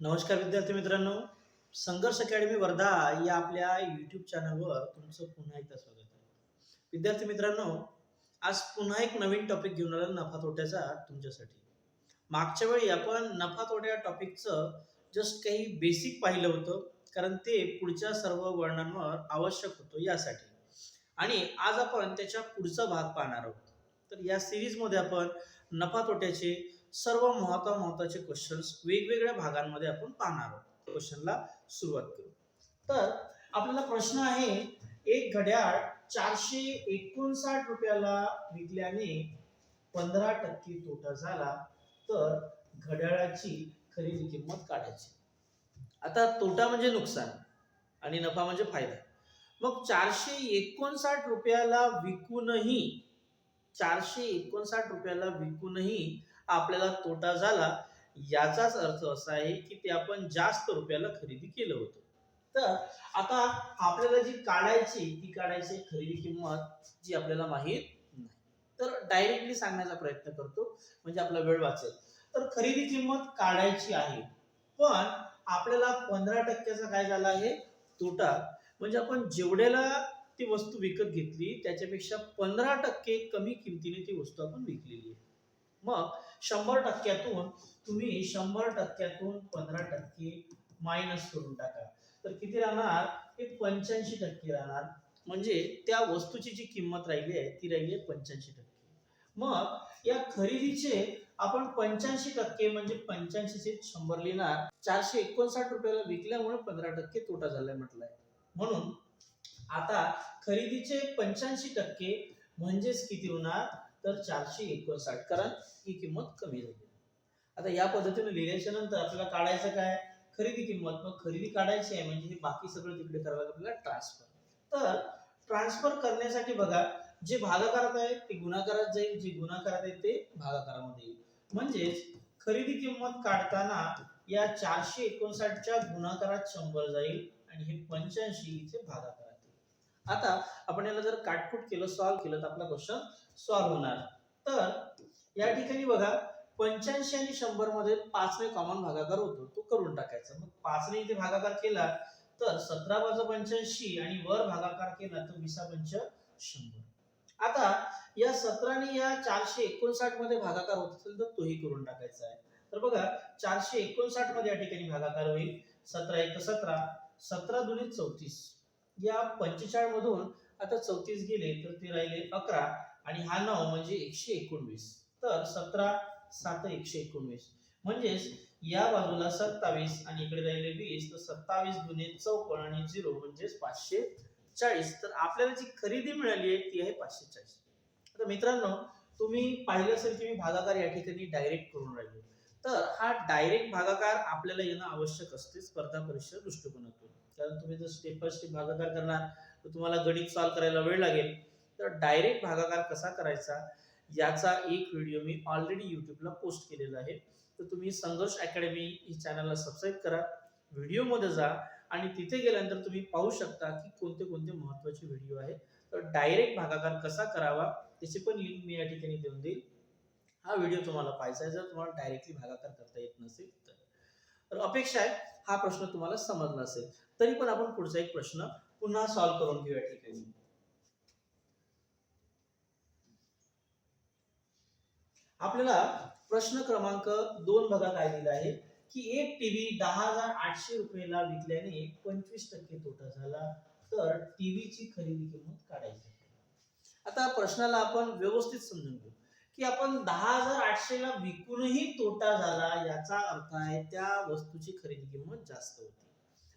नमस्कार विद्यार्थी मित्रांनो. संघर्ष अकॅडमी वर्धा या आपल्या यूट्यूब चॅनलवर तुमचं पुन्हा एकदा स्वागत आहे. विद्यार्थी मित्रांनो आज पुन्हा एक नवीन टॉपिक घेऊन आलो नफा तोट्याचा तुमच्यासाठी. मागच्या वेळी आपण नफा तोट्या टॉपिकचं जस्ट काही बेसिक पाहिलं होतं कारण ते पुढच्या सर्व वर्णांवर आवश्यक होतं यासाठी. आणि आज आपण त्याच्या पुढचा भाग पाहणार आहोत. तर या सिरीजमध्ये आपण नफा तोट्याचे सर्व महत्वा महत्त्वाचे क्वेश्चन्स वेगवेगळ्या भागांमध्ये आपण पाहणार आहोत. क्वेश्चनला सुरुवात करू. तर आपल्याला प्रश्न आहे एक घड्याळ चारशे एकोणसाठ रुपयाला विकल्याने पंधरा टक्के तोटा झाला तर घड्याळाची खरेदी किंमत काढायची. आता तोटा म्हणजे नुकसान आणि नफा म्हणजे फायदा. मग चारशे एकोणसाठ रुपयाला विकूनही चारशे एकोणसाठ रुपयाला विकूनही आपल्याला तोटा झाला याचाच अर्थ असा आहे की ते आपण जास्त रुपयाला खरेदी केलं होतं. तर आता आपल्याला जी काढायची ती काढायची खरेदी किंमत जी आपल्याला माहीत नाही. तर डायरेक्टली सांगण्याचा प्रयत्न करतो म्हणजे आपला वेळ वाचेल. तर खरेदी किंमत काढायची आहे पण आपल्याला पंधरा टक्क्याचा काय झाला आहे? तोटा. म्हणजे आपण जेवढ्याला ती वस्तू विकत घेतली त्याच्यापेक्षा पंधरा टक्के कमी किमतीने ती वस्तू आपण विकलेली आहे. मग शंभर टक्क्यातून तुम्ही शंभर टक्क्यातून पंधरा टक्के मायनस करून टाका. तर किती राहणार? हे पंच्याऐंशी टक्के राहणार. म्हणजे त्या वस्तूची जी किंमत राहिली आहे ती राहिली आहे पंच्याऐंशी टक्के. मग या खरेदीचे आपण पंच्याऐंशी टक्के म्हणजे पंच्याऐंशी शंभर लिहिणार. चारशे एकोणसाठ रुपयाला विकल्यामुळे पंधरा टक्के तोटा झालाय म्हटलंय. म्हणून आता खरेदीचे पंच्याऐंशी टक्के म्हणजेच किती होणार? तर चारशे एकोणसाठ. कारण ही किंमत कमी झाली. आता या पद्धतीने लिहिल्याच्या नंतर आपल्याला काढायचं काय? खरेदी किंमत. मग खरेदी काढायची आहे म्हणजे हे बाकी सगळं तिकडे करावं लागेल आपल्याला ट्रान्सफर तर ट्रान्सफर करण्यासाठी बघा जे भागाकारात आहे ते गुणाकारात जाईल. जे गुणाकारात आहे ते भागाकारामध्ये येईल. म्हणजेच खरेदी किंमत काढताना या चारशे एकोणसाठच्या गुणाकारात शंभर जाईल आणि हे पंच्याऐंशी इथे भागाकार. आता आपण याला जर काटकूट केलं सॉल्व्ह केलं तर आपला क्वेश्चन सॉल्व्ह होणार. तर या ठिकाणी बघा पंच्याऐंशी आणि शंभरमध्ये पाचने कॉमन भागाकार होतो तो करून टाकायचा. मग पाचने इथे भागाकार केला तर सतरा बाजू पंच्याऐंशी आणि वर भागाकार केला तर विसा पंच शंभर. आता या सतराने या चारशे एकोणसाठमध्ये भागाकार होत असेल तर तोही करून टाकायचा आहे. तर बघा चारशे एकोणसाठमध्ये या ठिकाणी भागाकार होईल. सतरा एक सतरा सतरा दुने चौतीस. या पंचेचाळीस मधून आता चौतीस गेले तर ते राहिले अकरा आणि हा नऊ म्हणजे एकशे एकोणवीस. तर सतरा सात एकशे एकोणवीस. म्हणजेच या बाजूला सत्तावीस आणि इकडे राहिले वीस तर सत्तावीस गुणे चौपन्न आणि झिरो म्हणजेच पाचशे चाळीस. तर आपल्याला जी खरेदी मिळाली आहे ती आहे पाचशे चाळीस. आता मित्रांनो तुम्ही पाहिलं असेल की मी भागाकार या ठिकाणी डायरेक्ट करून राहिलो. तर हा डायरेक्ट भागाकार आपल्याला येणं आवश्यक असते स्पर्धा परीक्षा दृष्टिकोनातून. कारण तुम्ही जर स्टेप बाय स्टेप भागाकार करणार तर तुम्हाला गणित सॉल्व करायला वेळ लागेल. तर डायरेक्ट भागाकार कसा करायचा याचा एक व्हिडिओ मी ऑलरेडी युट्यूबला पोस्ट केलेला आहे. तर तुम्ही संघर्ष अकॅडमी ही चॅनलला सबस्क्राईब करा व्हिडिओमध्ये जा आणि तिथे गेल्यानंतर तुम्ही पाहू शकता की कोणते कोणते महत्त्वाचे व्हिडिओ आहेत. तर डायरेक्ट भागाकार कसा करावा त्याची पण लिंक मी या ठिकाणी देऊन देईल. हा व्हिडिओ तुम्हाला पाहायचा आहे जर तुम्हाला डायरेक्टली भागाकार करता येत नसेल तर अपेक्षा आहे हा प्रश्न तुम्हाला समजला असेल. तरी पण आपण पुढचा एक प्रश्न पुन्हा सॉल्व्ह करून घेऊया ठिकाणी आपल्याला प्रश्न क्रमांक दोन बघा काय दिला आहे की एक टीव्ही दहा हजार आठशे रुपयेला विकल्याने पंचवीस टक्के तोटा झाला तर टीव्हीची खरेदी किंमत काढायची आता प्रश्नाला आपण व्यवस्थित समजून घेऊ. की आपण दहा हजार आठशे ला विकूनही तोटा झाला याचा अर्थ आहे त्या वस्तूची खरेदी किंमत जास्त होती.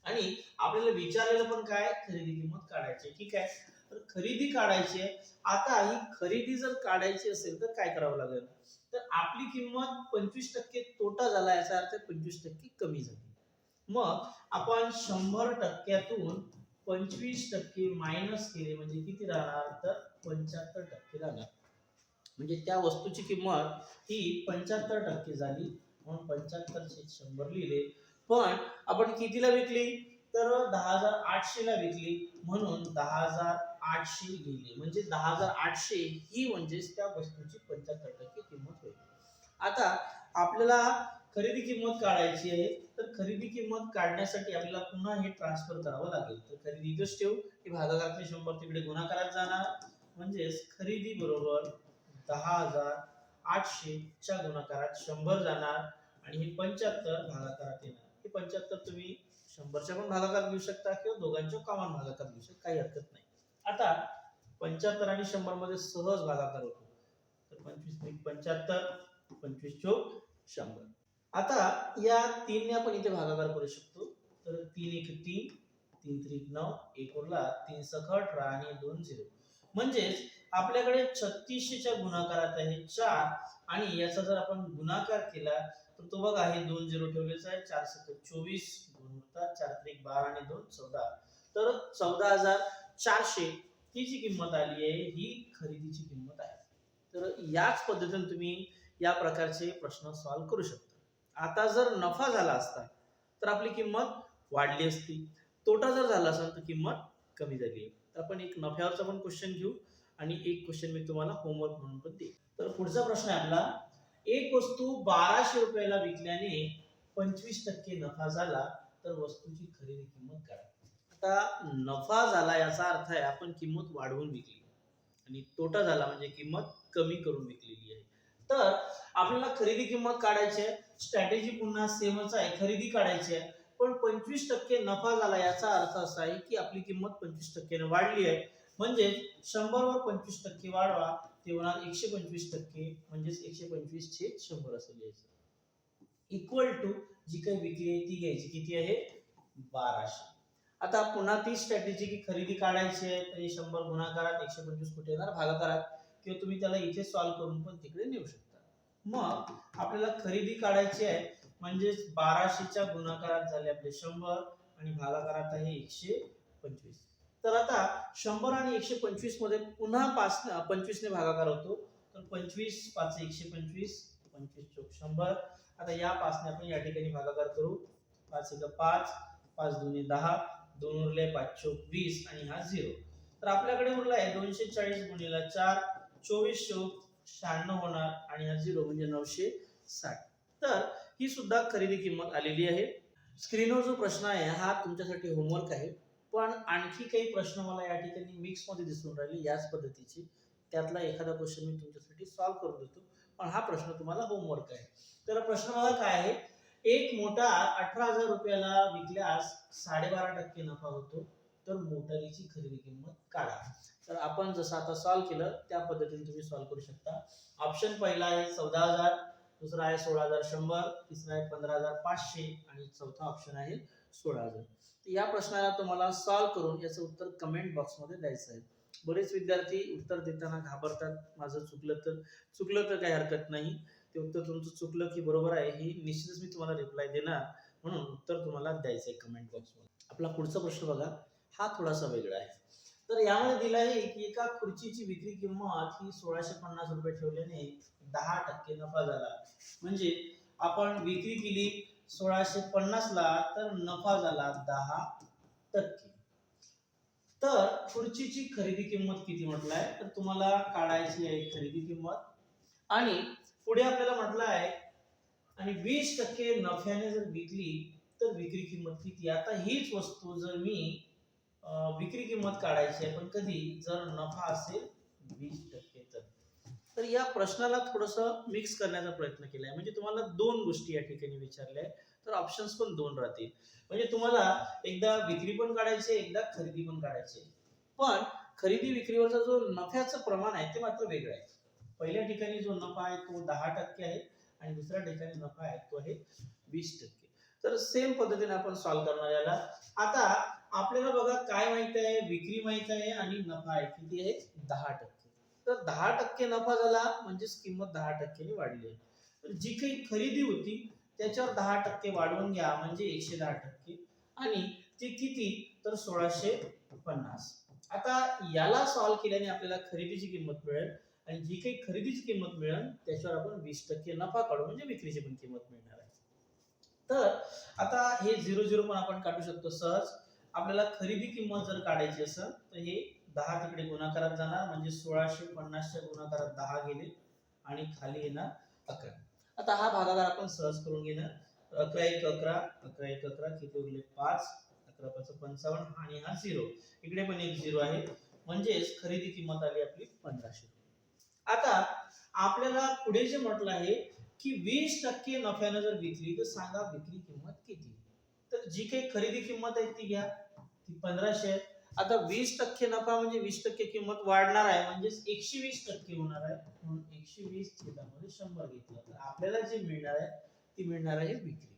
आणि आपल्याला विचारलेलं पण काय? खरेदी किंमत काढायची. ठीक आहे. तर खरेदी काढायची आता ही खरेदी जर काढायची असेल तर काय करावं लागेल? तर आपली किंमत पंचवीस टक्के तोटा झाला याचा अर्थ पंचवीस टक्के कमी झाली. मग आपण शंभर टक्क्यातून पंचवीस टक्के मायनस केले म्हणजे किती राहणार? तर पंच्याहत्तर टक्के राहणार. म्हणजे त्या वस्तूची किंमत ही पंच्याहत्तर टक्के झाली. म्हणून पंच्याहत्तरशे शंभर लिहिले. पण आपण कितीला विकली? तर दहा हजार आठशे ला विकली. म्हणून दहा हजार आठशे लिहिले. म्हणजे दहा हजार आठशे ही म्हणजेच त्या वस्तूची पंच्याहत्तर टक्के किंमत होईल आता आपल्याला खरेदी किंमत काढायची आहे. तर खरेदी किंमत काढण्यासाठी आपल्याला पुन्हा हे ट्रान्सफर करावं लागेल. तर खरेदी इथंच ठेवू. की भागाकारातले शंभर तिकडे गुणाकारात जाणार. म्हणजेच खरेदी बरोबर दहा हजार आठशे च्या गुणाकारात शंभर जाणार आणि हे पंच्याहत्तर भागाकारात येणार. हे पंच्याहत्तर तुम्ही शंभरच्या पण भागाकार घेऊ शकता किंवा दोघांच्या कॉमन भागाकार घेऊ शकता काही हरकत नाही. आता पंच्याहत्तर आणि शंभरमध्ये सहज भागाकार होतो. तर पंचवीस पंच्याहत्तर पंचवीस चौक शंभर. आता या तीनने आपण इथे भागाकार करू शकतो. तर तीन एक तीन तीन त्रिक नऊ एक उरला तीन सख अठरा आणि दोन झिरो. म्हणजेच आपल्याकडे छत्तीसशेच्या गुणाकारात आहे चार आणि याचा जर आपण गुणाकार केला तर तो बघा हे दोन झिरो ठेवलेच आहे चार सक चोवीस दोन होतात चार त्रिक बारा आणि दोन चौदा. तर चौदा हजार चारशे ही जी किंमत आली आहे ही खरेदीची किंमत आहे. तर याच पद्धतीने तुम्ही या प्रकारचे प्रश्न सॉल्व्ह करू शकता. आता जर नफा झाला असता तर आपली किंमत वाढली असती. तोटा जर झाला असेल तर किंमत कमी झाली. आहे आपण एक नफ्यावरचा पण क्वेश्चन घेऊ आणि एक क्वेश्चन मी तुम्हाला होमवर्क म्हणून पण देईल तर पुढचा प्रश्न आहे आपला. एक वस्तू बाराशे रुपयाला विकल्याने पंचवीस टक्के नफा झाला तर वस्तूची खरेदी किंमत काय? आता नफा झाला याचा अर्थ आहे आपण किंमत वाढवून विकली. आणि तोटा झाला म्हणजे किंमत कमी करून विकलेली आहे. तर आपल्याला खरेदी किंमत काढायची आहे. स्ट्रॅटेजी पुन्हा सेमच आहे. खरेदी काढायची आहे. पण पंचवीस टक्के नफा झाला याचा अर्थ असा आहे की आपली किंमत पंचवीस टक्क्याने वाढली आहे. म्हणजे शंभर वर पंचवीस टक्के वाढवा ते होणार एकशे पंचवीस टक्के म्हणजेच एकशे पंचवीस छेद शंभर असं लिहायचं. इक्वल टू जी काही विक्री आहे ती घ्यायची किती आहे? बाराशे. आता पुन्हा ती स्ट्रॅटेजी की खरेदी काढायची आहे तरी शंभर गुणाकारात एकशे पंचवीस कुठे येणार? भागाकारात किंवा तुम्ही त्याला इथे सॉल्व्ह करून पण तिकडे नेऊ शकता. मग आपल्याला खरेदी काढायची आहे म्हणजेच बाराशेच्या गुणाकारात झाले आपले शंभर आणि भागाकारात आहे एकशे पंचवीस. तर आता शंभर आणि एकशे पंचवीसमध्ये पुन्हा पाच पंचवीसने भागाकार होतो. तर पंचवीस पाच एकशे पंचवीस पंचवीस चौक शंभर. आता या पाचने आपण या ठिकाणी भागाकार करू. पाच एक पाच पाच दोन्ही दहा दोन उरले पाच चौक वीस आणि हा झिरो. तर आपल्याकडे उरला आहे दोनशे चाळीस गुणिला चार चोवीस चौक शहाण्णव होणार आणि हा झिरो म्हणजे नऊशे साठ. तर ही सुद्धा खरेदी किंमत आलेली आहे. स्क्रीनवर जो प्रश्न आहे हा तुमच्यासाठी होमवर्क आहे. पण आणखी काही प्रश्न मला या ठिकाणी मिक्समध्ये दिसून राहिले याच पद्धतीचे. त्यातला एखादा क्वेश्चन मी तुमच्यासाठी सॉल्व्ह करून देतो. पण हा प्रश्न तुम्हाला होमवर्क आहे. तर प्रश्न मला काय आहे? एक मोटार अठरा हजार रुपयाला विकल्यास साडेबारा टक्के नफा होतो. तर मोटारीची खरेदी किंमत काढा. तर आपण जसं आता सॉल्व्ह केलं त्या पद्धतीने तुम्ही सॉल्व्ह करू शकता. ऑप्शन पहिला आहे चौदा हजार. दुसरा आहे सोळा हजार शंभर तिसरा आहे पंधरा हजार पाचशे आणि चौथा ऑप्शन आहे सोळा हजार. या प्रश्नाला तुम्हाला सॉल्व्ह करून याचं उत्तर कमेंट बॉक्समध्ये द्यायचं आहे. बरेच विद्यार्थी उत्तर देताना घाबरतात. माझं चुकलं तर चुकलं तर काही हरकत नाही. ते उत्तर तुमचं चुकलं की बरोबर आहे ही निश्चितच मी तुम्हाला रिप्लाय देणार. म्हणून उत्तर तुम्हाला द्यायचं आहे कमेंट बॉक्समध्ये आपला पुढचा प्रश्न बघा. हा थोडासा वेगळा आहे. तर यामध्ये दिलं आहे की एका खुर्चीची विक्री किंमत ही सोळाशे पन्नास रुपये ठेवल्याने दहा टक्के नफा झाला. म्हणजे आपण विक्री केली सोळाशे पन्नास ला तर नफा झाला दहा टक्के. तर खुर्चीची खरेदी किंमत किती म्हटलाय? तर तुम्हाला काढायची आहे खरेदी किंमत. आणि पुढे आपल्याला म्हटलं आहे आणि वीस टक्के नफ्याने जर विकली तर विक्री किंमत किती? आता हीच वस्तू जर मी विक्री किंमत काढायची आहे पण कधी? जर नफा असेल वीस टक्के. तर या प्रश्नाला थोडस मिक्स करण्याचा प्रयत्न केलाय. म्हणजे तुम्हाला दोन गोष्टी या ठिकाणी विचारल्या आहेत. तर ऑप्शन्स पण दोन राहतील. म्हणजे तुम्हाला एकदा विक्री पण काढायची आहे, एकदा खरेदी पण काढायची आहे. पण खरेदी विक्रीवरचा जो नफ्याचं प्रमाण आहे ते मात्र वेगळं आहे. पहिल्या ठिकाणी जो नफा आहे तो दहा टक्के आहे आणि दुसऱ्या ठिकाणी नफा आहे तो आहे वीस टक्के. तर सेम पद्धतीने आपण सॉल्व्ह करणार याला. आता आपल्याला बघा काय माहीत आहे विक्री माहीत आहे आणि नफा आहे. किती आहे? दहा टक्के. तर दहा टक्के नफा झाला म्हणजेच किंमत दहा टक्क्यांनी वाढली आहे. तर जी काही खरेदी होती त्याच्यावर दहा टक्के वाढवून घ्या म्हणजे एकशे दहा टक्के. आणि ते किती? तर सोळाशे पन्नास. आता याला सॉल्व्ह केल्याने आपल्याला खरेदीची किंमत मिळेल. आणि जी काही खरेदीची किंमत मिळेल त्याच्यावर आपण वीस टक्के नफा काढू म्हणजे विक्रीची पण किंमत मिळणार आहे. तर आता हे झिरो झिरो पण आपण काढू शकतो सहज. आपल्याला खरेदी किंमत जर काढायची असेल तर हे दहा तिकडे गुणाकारात जाणार म्हणजे सोळाशे पन्नासच्या गुणाकारात दहा गेले आणि खाली येणार अकरा. आता हा भागाकार आपण सहज करून घेणार. अकरा एक अकरा अकरा एक अकरा किती उरले? पाच अकरा पाच पंचावन्न आणि हा झिरो इकडे पण एक झिरो आहे. म्हणजेच खरेदी किंमत आली आपली पंधराशे आता आपल्याला पुढे जे म्हटलं आहे की वीस टक्के नफ्यानं जर विकली तर सांगा विक्री किंमत किती? तर जी काही खरेदी किंमत आहे ती घ्या. ती पंधराशे आहे. आता वीस टक्के नफा म्हणजे वीस टक्के किंमत वाढणार आहे म्हणजेच एकशे वीस टक्के होणार आहे. म्हणून एकशे वीस छेदामध्ये शंभर घेतलं. तर आपल्याला जे मिळणार आहे ती मिळणार आहे विक्री.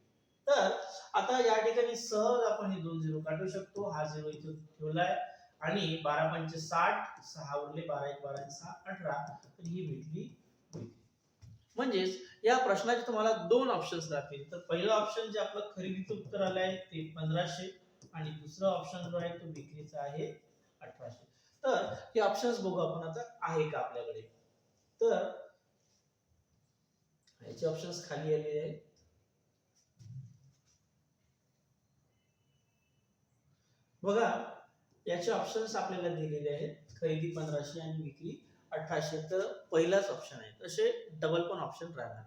तर आता या ठिकाणी सहज आपण हे दोन झिरो काढू शकतो. हा झिरो इथे ठेवलाय आणि बारा पंचे साठ सहा उरले बारा एक बारा सहा अठरा. तर ही भेटली म्हणजेच या प्रश्नाचे तुम्हाला दोन ऑप्शन्स राहतील तर पहिलं ऑप्शन जे आपलं खरेदीचं उत्तर आलं आहे ते पंधराशे. आणि दुसरा ऑप्शन जो आहे तो विक्रीचा आहे अठराशे. तर हे ऑप्शन्स बघू आपण आता आहे का आपल्याकडे? तर याचे ऑप्शन्स खाली आलेले आहेत. बघा याचे ऑप्शन्स आपल्याला दिलेले आहेत. खरेदी पंधराशे आणि विक्री अठराशे. तर पहिलाच ऑप्शन आहे. तसे डबल पण ऑप्शन राहणार.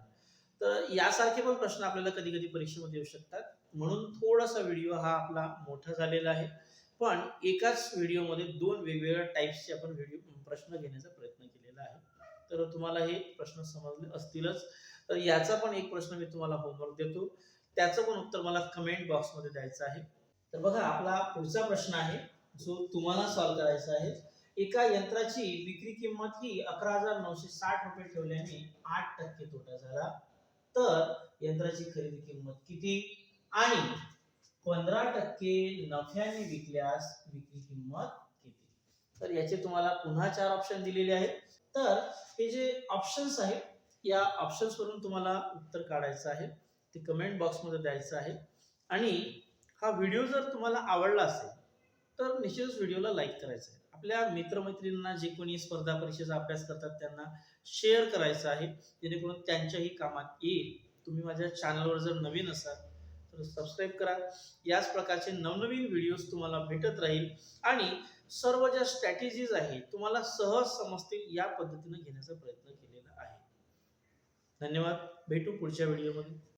तर यासारखे पण प्रश्न आपल्याला कधी कधी परीक्षेमध्ये येऊ शकतात. म्हणून थोडासा व्हिडिओ हा आपला मोठा झालेला आहे. पण एकाच व्हिडिओमध्ये दोन वेगवेगळ्या टाईप्सचे आपण व्हिडिओ प्रश्न घेण्याचा प्रयत्न केलेला आहे. तर तुम्हाला हे प्रश्न समजले असतीलच. तर याचा पण एक प्रश्न मी तुम्हाला होमवर्क देतो. त्याचं पण उत्तर मला कमेंट बॉक्समध्ये द्यायचं आहे. तर बघा आपला पुढचा प्रश्न आहे जो तुम्हाला सॉल्व्ह करायचा आहे. एका यंत्राची विक्री किंमत ही अकरा हजार नऊशे साठ रुपये ठेवल्याने आठ टक्के तोटा झाला. तर यंत्राची खरेदी किंमत किती? आणि पंधरा टक्के नफ्याने विकल्यास विक्री किंमत किती? तर याचे तुम्हाला पुन्हा चार ऑप्शन दिलेले आहेत. तर हे जे ऑप्शन्स आहेत या ऑप्शन्स वरून तुम्हाला उत्तर काढायचं आहे. ते कमेंट बॉक्समध्ये द्यायचं आहे. आणि हा व्हिडिओ जर तुम्हाला आवडला असेल तर निश्चितच व्हिडिओला लाईक करायचं आहे. आपल्या मित्रमैत्रिणींना जे कोणी स्पर्धा परीक्षेचा अभ्यास करतात त्यांना शेअर करायचं आहे. जेणेकरून त्यांच्याही कामात येईल. तुम्ही माझ्या चॅनलवर जर नवीन असाल तर सबस्क्राईब करा. याच प्रकारचे नवनवीन व्हिडिओज तुम्हाला भेटत राहील. आणि सर्व ज्या स्ट्रॅटेजीज आहेत तुम्हाला सहज समजतील या पद्धतीने घेण्याचा प्रयत्न केलेला आहे. धन्यवाद. भेटू पुढच्या व्हिडिओमध्ये